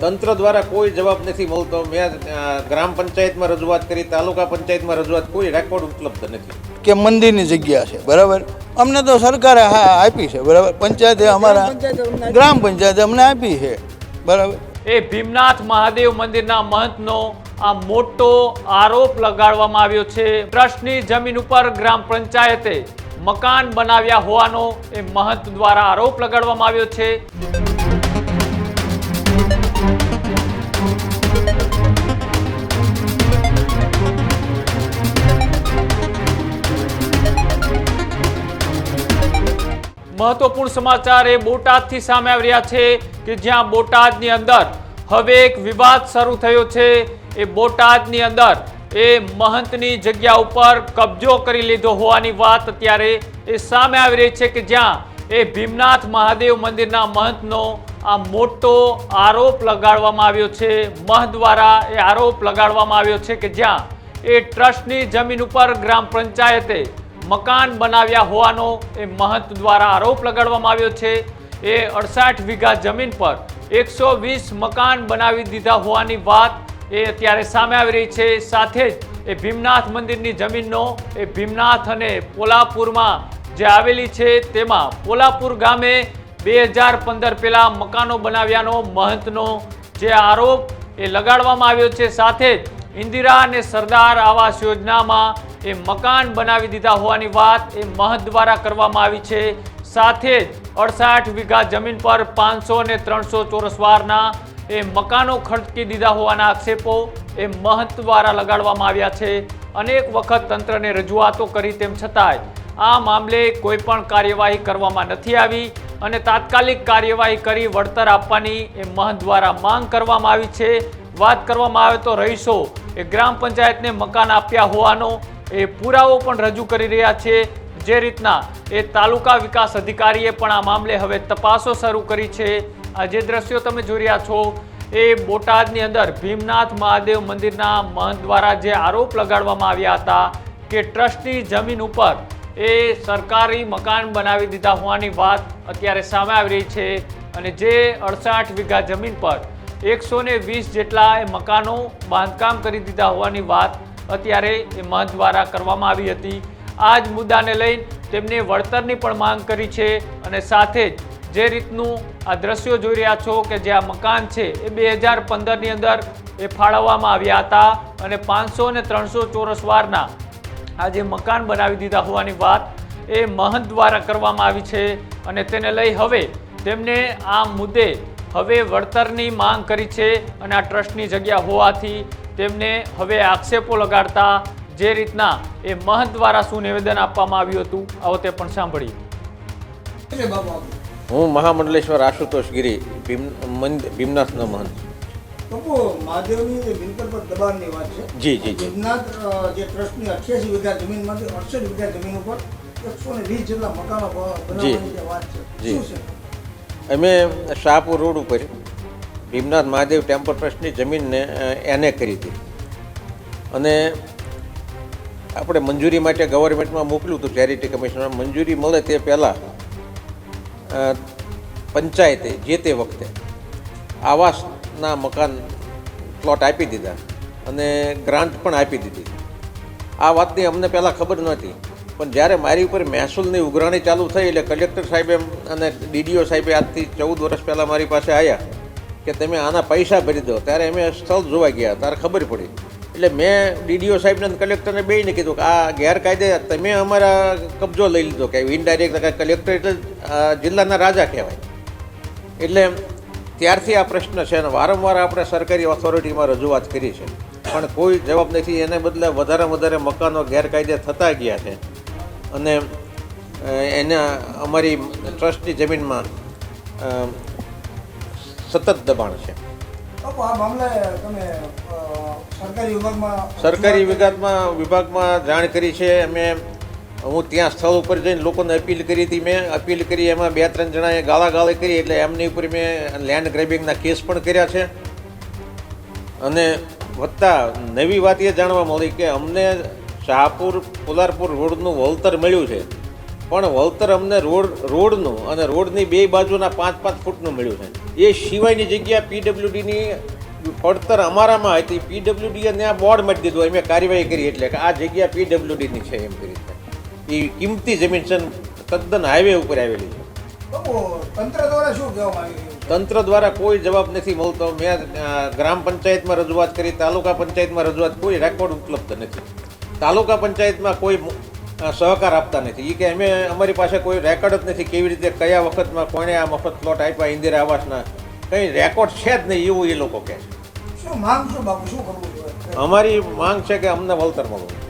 તંત્ર દ્વારા કોઈ જવાબ નથી મળતો. મેં ગ્રામ પંચાયતમાં રજૂઆત કરી તાલુકા પંચાયતમાં રજૂઆત કોઈ રેકોર્ડ ઉપલબ્ધ નથી. કે મંદિરની જગ્યા છે બરાબર? અમને તો સરકારે હા આપી છે બરાબર? પંચાયતે અમારા ગ્રામ પંચાયતે અમને આપી છે બરાબર? એ ભીમનાથ મહાદેવ મંદિરના મહંતનો આ મોટો આરોપ લગાડવામાં આવ્યો છે. ટ્રસ્ટની જમીન ઉપર ગ્રામ પંચાયતે મકાન બનાવ્યા હોવાનો એ મહંત દ્વારા આરોપ લગાડવામાં આવ્યો છે. મહત્વપૂર્ણ સમાચાર એ બોટાદથી સામે આવી રહ્યા છે કે જ્યાં બોટાદની અંદર હવે એક વિવાદ શરૂ થયો છે. એ બોટાદની અંદર એ મહંતની જગ્યા ઉપર કબજો કરી લીધો હોવાની વાત અત્યારે એ સામે આવી રહી છે કે જ્યાં એ ભીમનાથ મહાદેવ મંદિરના મહંતનો આ મોટો આરોપ લગાડવામાં આવ્યો છે. મહંત દ્વારા એ આરોપ લગાડવામાં આવ્યો છે કે જ્યાં એ ટ્રસ્ટની જમીન ઉપર ગ્રામ પંચાયતે મકાન બનાવ્યા હોવાનો એ મહંત દ્વારા આરોપ લગાડવામાં આવ્યો છે. એ અડસાઠ વીઘા જમીન પર એકસો વીસ મકાન બનાવી દીધા હોવાની વાત એ અત્યારે સામે આવી રહી છે. સાથે જ એ ભીમનાથ મંદિરની જમીનનો એ ભીમનાથ અને પોલાપુરમાં જે આવેલી છે તેમાં પોલાપુર ગામે બે હજાર પંદર પહેલાં મકાનો બનાવ્યાનો મહંતનો જે આરોપ એ લગાડવામાં આવ્યો છે. સાથે જ ઇન્દિરા અને સરદાર આવાસ યોજનામાં એ મકાન બનાવી દીધા હોવાની વાત એ મહંત દ્વારા કરવામાં આવી છે. સાથે જ અડસાઠ વીઘા જમીન પર પાંચસો ને ત્રણસો ચોરસ વારના એ મકાનો ખડકી દીધા હોવાના આક્ષેપો એ મહત દ્વારા લગાડવામાં આવ્યા છે. અનેક વખત તંત્રને રજૂઆતો કરી તેમ છતાંય આ મામલે કોઈ પણ કાર્યવાહી કરવામાં નથી આવી અને તાત્કાલિક કાર્યવાહી કરી વળતર આપવાની એ મહત દ્વારા માંગ કરવામાં આવી છે. વાત કરવામાં આવે તો રહીશો એ ગ્રામ પંચાયતને મકાન આપ્યા હોવાનો એ પુરાવો પણ રજૂ કરી રહ્યા છે. જે રીતના એ તાલુકા વિકાસ અધિકારીએ પણ આ મામલે હવે તપાસો શરૂ કરી છે. આ જે દ્રશ્યો તમે જોઈ રહ્યા છો એ બોટાદની અંદર ભીમનાથ મહાદેવ મંદિરના મહંત દ્વારા જે આરોપ લગાડવામાં આવ્યા હતા કે ટ્રસ્ટની જમીન ઉપર એ સરકારી મકાન બનાવી દીધા હોવાની વાત અત્યારે સામે આવી રહી છે અને જે અડસાઠ વીઘા જમીન પર એકસો વીસ જેટલા એ મકાનો બાંધકામ કરી દીધા હોવાની વાત અત્યારે એ મહંત દ્વારા કરવામાં આવી હતી. આ જ મુદ્દાને લઈને તેમને વળતરની પણ માંગ કરી છે અને સાથે જ જે રીતનું આ દ્રશ્યો જોઈ રહ્યા છો કે જે આ મકાન છે એ બે હજાર પંદરની અંદર એ ફાળવવામાં આવ્યા હતા અને પાંચસો ને ત્રણસો ચોરસ વારના આ જે મકાન બનાવી દીધા હોવાની વાત એ મહંત દ્વારા કરવામાં આવી છે અને તેને લઈ હવે તેમને આ મુદ્દે હવે વળતરની માંગ કરી છે અને આ ટ્રસ્ટની જગ્યા હોવાથી તેમને હવે આક્ષેપો લગાડતા જે રીતના એ મહંત દ્વારા શું નિવેદન આપવામાં આવ્યું હતું આવો તે પણ સાંભળીએ હું મહામંડલેશ્વર આશુતોષ ગિરી ભીમ મંદ- ભીમનાથનો મહંત બાપુ મહાદેવની જે મિલકત પર દબાણની વાત છે જી, જી, જી. ભીમનાથ અ, જે ટ્રસ્ટની અઠ્યાસી વીઘા જમીનમાંથી અડસઠ વીઘા જમીન ઉપર એકસો ને વીસ જેટલા મકાનો બનાવવાની વાત છે જી. શું છે અમે શાહપુર રોડ ઉપર ભીમનાથ મહાદેવ ટેમ્પલ ટ્રસ્ટની જમીનને એને કરી હતી. અને આપણે મંજૂરી માટે ગવર્મેન્ટમાં મોકલ્યું હતું ચેરિટી કમિશનર. મંજૂરી મળે તે પહેલાં પંચાયતે જે તે વખતે આવાસના મકાન પ્લોટ આપી દીધા અને ગ્રાન્ટ પણ આપી દીધી. આ વાતની અમને પહેલાં ખબર નહોતી. પણ જ્યારે મારી ઉપર મહેસૂલની ઉઘરાણી ચાલુ થઈ એટલે કલેક્ટર સાહેબે અને ડીડીઓ સાહેબે આજથી ચૌદ વર્ષ પહેલાં મારી પાસે આવ્યા. કે તમે આના પૈસા ભરી દો. ત્યારે અમે સ્થળ જોવા ગયા. ત્યારે ખબર પડી. એટલે મેં ડીડીઓ સાહેબને કલેક્ટરને બેને કીધું કે આ ગેરકાયદે તમે અમારા કબજો લઈ લીધો કે ઇનડાયરેક્ટ કલેક્ટર એટલે જિલ્લાના રાજા કહેવાય. એટલે ત્યારથી આ પ્રશ્ન છે અને વારંવાર આપણે સરકારી ઓથોરિટીમાં રજૂઆત કરી છે. પણ કોઈ જવાબ નથી. એને બદલે વધારે વધારે મકાનો ગેરકાયદે થતા ગયા છે. અને એને અમારી ટ્રસ્ટની જમીનમાં સતત દબાણ છે. સરકારી વિભાગમાં વિભાગમાં વિભાગમાં જાણ કરી છે. અમે હું ત્યાં સ્થળ ઉપર જઈને લોકોને અપીલ કરી હતી. મેં અપીલ કરી એમાં બે ત્રણ જણાએ ગાળાગાળી કરી એટલે એમની ઉપર મેં લેન્ડ ગ્રેબિંગના કેસ પણ કર્યા છે. અને વત્તા નવી વાત એ જાણવા મળી કે અમને શાહપુર પોલારપુર રોડનું વળતર મળ્યું છે. પણ વળતર અમને રોડ રોડનું અને રોડની બે બાજુના પાંચ પાંચ ફૂટનું મળ્યું છે. એ સિવાયની જગ્યા પીડબ્લ્યુડીની પડતર અમારામાં હતી. પીડબ્લ્યુડીએ ત્યાં બોર્ડ મટી દીધું. અમે કાર્યવાહી કરી એટલે કે આ જગ્યા પીડબ્લ્યુડીની છે એમ કરી એ કિંમતી જમીન છે તદ્દન હાઈવે ઉપર આવેલી છે. તંત્ર દ્વારા શું કહેવામાં તંત્ર દ્વારા કોઈ જવાબ નથી મળતો. મેં ગ્રામ પંચાયતમાં રજૂઆત કરી તાલુકા પંચાયતમાં રજૂઆત કોઈ રેકોર્ડ ઉપલબ્ધ નથી. તાલુકા પંચાયતમાં કોઈ મુ- સહકાર આપતા નથી. એ કે અમે અમારી પાસે કોઈ રેકોર્ડ જ નથી કેવી રીતે કયા વખતમાં કોણે આ મફત પ્લોટ આપ્યા ઇન્દિરા આવાસના. કંઈ રેકોર્ડ છે જ નહીં એવું એ લોકો કહે છે. શું માંગ શું બાપુ? શું કરવું જોઈએ? અમારી માંગ છે કે અમને વળતર મળવું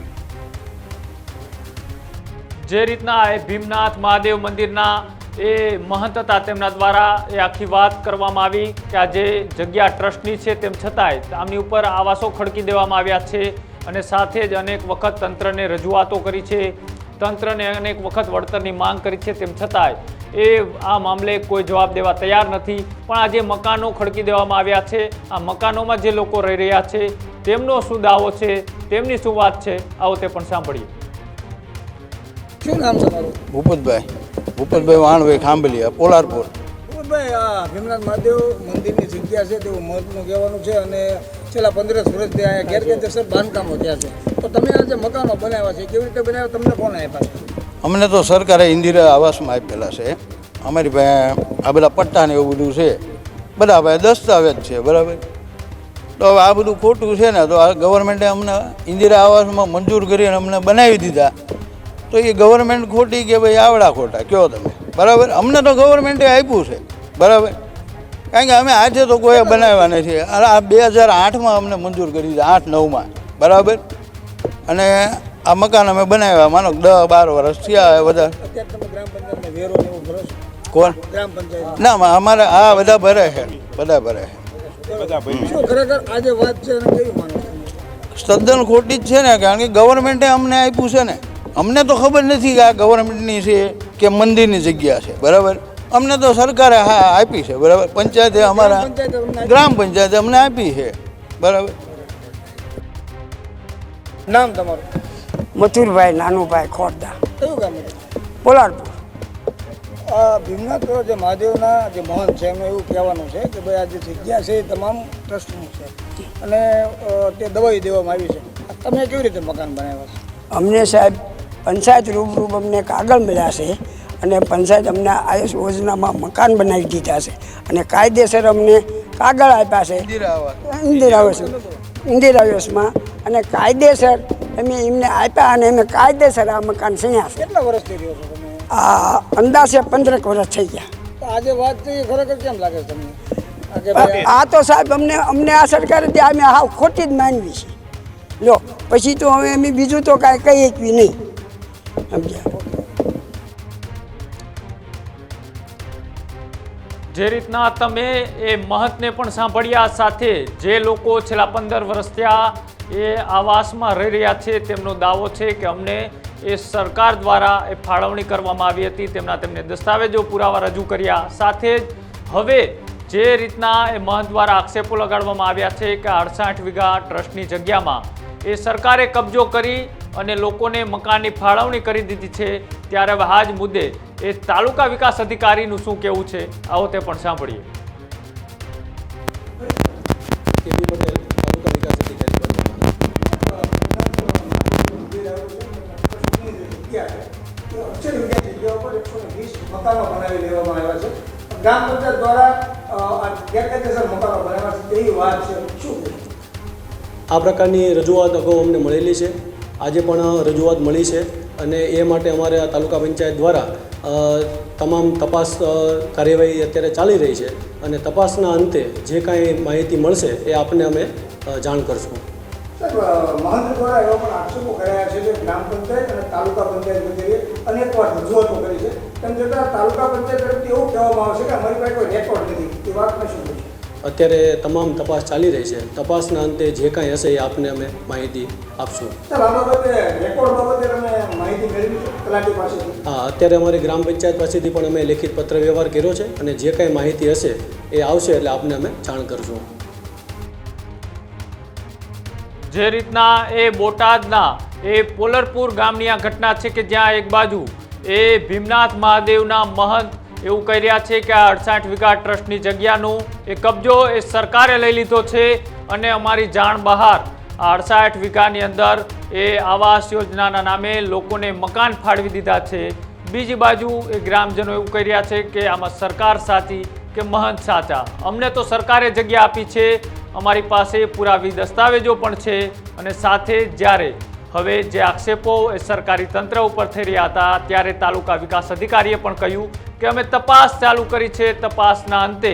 જે રીતના એ ભીમનાથ મહાદેવ મંદિરના એ મહંત હતા તેમના દ્વારા એ આખી વાત કરવામાં આવી કે આ જે જગ્યા ટ્રસ્ટની છે તેમ છતાંય આમની ઉપર આવાસો ખડકી દેવામાં આવ્યા છે. અને સાથે જ અનેક વખત તંત્રને રજૂઆતો કરી છે. તંત્રને અનેક વખત વળતરની માંગ કરી છે. તેમ છતાંય એ આ મામલે કોઈ જવાબ દેવા તૈયાર નથી. પણ આ જે મકાનો ખડકી દેવામાં આવ્યા છે. આ મકાનોમાં જે લોકો રહી રહ્યા છે તેમનો શું દાવો છે તેમની શું વાત છે આવો તે પણ સાંભળીએ. શું નામ તમારું? ભૂપતભાઈ. ભૂપતભાઈ વાણભાઈ ખાંભલિયા પોલારપુર. ભૂપતભાઈ આ ભીમનાથ મહાદેવ મંદિરની જગ્યા છે. તેવું મહત્વનું કહેવાનું છે અને છેલ્લા પંદર વર્ષથી અહીંયા ગેરકાયદેસર બાંધકામો થયા છે. તો તમે આ જે મકાનો બનાવ્યા છે, કેવી રીતે બનાવ્યા? તમને કોને આપ્યા છે? અમને તો સરકારે ઇન્દિરા આવાસમાં આપેલા છે. અમારી પાસે આ બધા પટ્ટા ને એવું બધું છે. બધા પાસે દસ્તાવેજ છે, બરાબર? તો હવે આ બધું ખોટું છે ને, તો આ ગવર્મેન્ટે અમને ઇન્દિરા આવાસમાં મંજૂર કરીને અમને બનાવી દીધા. તો એ ગવર્મેન્ટ ખોટી કે ભાઈ આવડા ખોટા? કયો તમે? બરાબર? અમને તો ગવર્મેન્ટે આપ્યું છે. બરાબર? કારણ કે અમે આજે તો કોઈ બનાવ્યા નથી. અરે આ બે હજાર આઠમાં અમને મંજૂર કરી દીધા આઠ નવમાં. બરાબર? અને આ મકાન અમે બનાવ્યા. માનો દસ બાર વર્ષ થયા બધા. કોણ? ગ્રામ પંચાયત ના અમારે આ બધા ભરે છે. બધા ભરે છો. તદ્દન ખોટી જ છે ને કારણ કે ગવર્મેન્ટે અમને આપ્યું છે ને. અમને તો ખબર નથી કે આ ગવર્મેન્ટની છે કે મંદિરની જગ્યા છે. બરાબર? અમને તો સરકારે હા આપી છે બરાબર? પંચાયતે અમારા. ગ્રામ પંચાયતે અમને આપી છે બરાબર? નામ તમારું? મથુરભાઈ નાનુભાઈ ખોરદા. કયું ગામ પોલાડપુર આ ભીમનાથ જે મહાદેવના જે મહંત છે એમનું એવું કહેવાનું છે કે ભાઈ આ જે જગ્યા છે એ તમામ ટ્રસ્ટનું છે. અને તે દવાઈ દેવામાં આવી છે. તમે કેવી રીતે મકાન બનાવ્યા છે? અમને સાહેબ પંચાયત રૂબરૂ અમને કાગળ મળ્યા છે. અને પંચાયત અમને આયુષ યોજનામાં મકાન બનાવી દીધા છે. અને કાયદેસર અમને કાગળ આપ્યા છે. ઇન્દિરા આવાસ ઇન્દિરા આવાસમાં અને કાયદેસર અમે એમને આપ્યા અને અમે કાયદેસર આ મકાન સણ્યા છે. કેટલા વર્ષથી રહ્યો છો આ અંદાજે પંદરક વર્ષ થઈ ગયા. આજે વાત થઈ ખરેખર કેમ લાગે તમને? આ આ તો સાહેબ અમને અમને આ સરકારે ત્યાં અમે હાવ ખોટી જ માનવી છે. લો પછી તો હવે અમે બીજું તો કાંઈ કહી શકવી નહીં. સમજ્યા? જે રીતના તમે એ મહતને પણ સાંભળ્યા સાથે જે લોકો છેલ્લા પંદર વર્ષ થયા એ આવાસમાં રહી રહ્યા છે, તેમનો દાવો છે કે અમને એ સરકાર દ્વારા એ ફાળવણી કરવામાં આવી હતી, તેમના તેમને દસ્તાવેજો પુરાવા રજૂ કર્યા. સાથે જ હવે જે રીતના એ મહંત દ્વારા આક્ષેપો લગાડવામાં આવ્યા છે કે અડસાઠ વીઘા ટ્રસ્ટની જગ્યામાં એ સરકારે કબજો કરી અને લોકોને મકાનની ફાળવણી કરી દીધી છે ત્યારે હવે આ જ મુદ્દે એ તાલુકા વિકાસ અધિકારીનું શું કહેવું છે આવો તે પણ સાંભળીએ. કેબી પટેલ તાલુકા વિકાસ અધિકારી બરોડા અક્ષર વિદ્યા જગ્યા ઉપર એકસો ને વીસ મકાનો બનાવી દેવામાં આવ્યા છે ગ્રામ પંચાયત દ્વારા આ ગેરકાયદેસર મકાનો બનાવ્યા છે તેવી વાત છે શું આ પ્રકારની રજૂઆત અગાઉ અમને મળેલી છે. આજે પણ રજૂઆત મળી છે. અને એ માટે અમારે આ તાલુકા પંચાયત દ્વારા તમામ તપાસ કાર્યવાહી અત્યારે ચાલી રહી છે અને તપાસના અંતે જે કાંઈ માહિતી મળશે એ આપને અમે જાણ કરશું. મહંત દ્વારા એવા પણ છે કે ગ્રામ પંચાયત અને તાલુકા પંચાયત વચ્ચે અનેક વાર રજૂઆતો કરી છે. તેમ છતાં તાલુકા પંચાયત તરફથી એવું કહેવામાં આવશે કે અમારી પાસે કોઈ રેકોર્ડ નથી. એ વાતમાં શું? અત્યારે તમામ તપાસ ચાલી રહી છે. તપાસના અંતે જે કાંઈ હશે એ આપને અમે માહિતી આપશું. સાહેબ આ બાબતે રેકોર્ડ બાબતે તમે માહિતી મેળવી છે? તલાટી પાસેથી? હા અત્યારે અમારી ગ્રામ પંચાયત પાસેથી પણ અમે લેખિત પત્ર વ્યવહાર કર્યો છે અને જે કાંઈ માહિતી હશે એ આવશે એટલે આપને અમે જાણ કરશું. જે રીતના એ બોટાદના એ પોલરપુર ગામની આ ઘટના છે કે જ્યાં એક બાજુ એ ભીમનાથ મહાદેવના મહંત એવું કહી રહ્યા છે કે આ અડસાઠ વીઘા ટ્રસ્ટની જગ્યાનું એ કબજો એ સરકારે લઈ લીધો છે અને અમારી જાણ બહાર આ અડસાઠ વીઘાની અંદર એ આવાસ યોજનાના નામે લોકોને મકાન ફાળવી દીધા છે. બીજી બાજુ એ ગ્રામજનો એવું કહી રહ્યા છે કે આમાં સરકાર સાચી કે મહંત સાચા? અમને તો સરકારે જગ્યા આપી છે. અમારી પાસે પુરાવી દસ્તાવેજો પણ છે અને સાથે જ્યારે હવે જે આક્ષેપો સરકારી તંત્ર ઉપર થઈ રહ્યા હતા, ત્યારે તાલુકા વિકાસ અધિકારીએ પણ કહ્યું કે અમે તપાસ ચાલુ કરી છે, તપાસના અંતે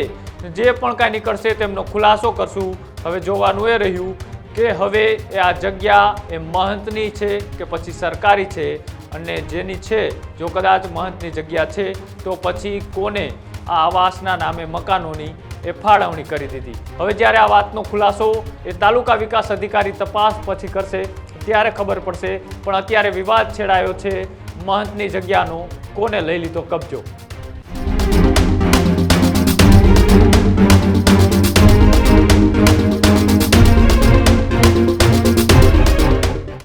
જે પણ કાંઈ નીકળશે તેમનો ખુલાસો કરશું. હવે જોવાનું એ રહ્યું કે હવે આ જગ્યા એ મહંતની છે કે પછી સરકારી છે અને જેની છે, જો કદાચ મહંતની જગ્યા છે, તો પછી કોને આ આવાસના નામે મકાનોની એ ફાળવણી કરી દીધી. હવે જ્યારે આ વાતનો ખુલાસો એ તાલુકા વિકાસ અધિકારી તપાસ પછી કરશે ત્યારે ખબર પડશે. પણ અત્યારે વિવાદ છેડાયો છે. મહંતની જગ્યાનો કોને લઈ લીધો કબજો?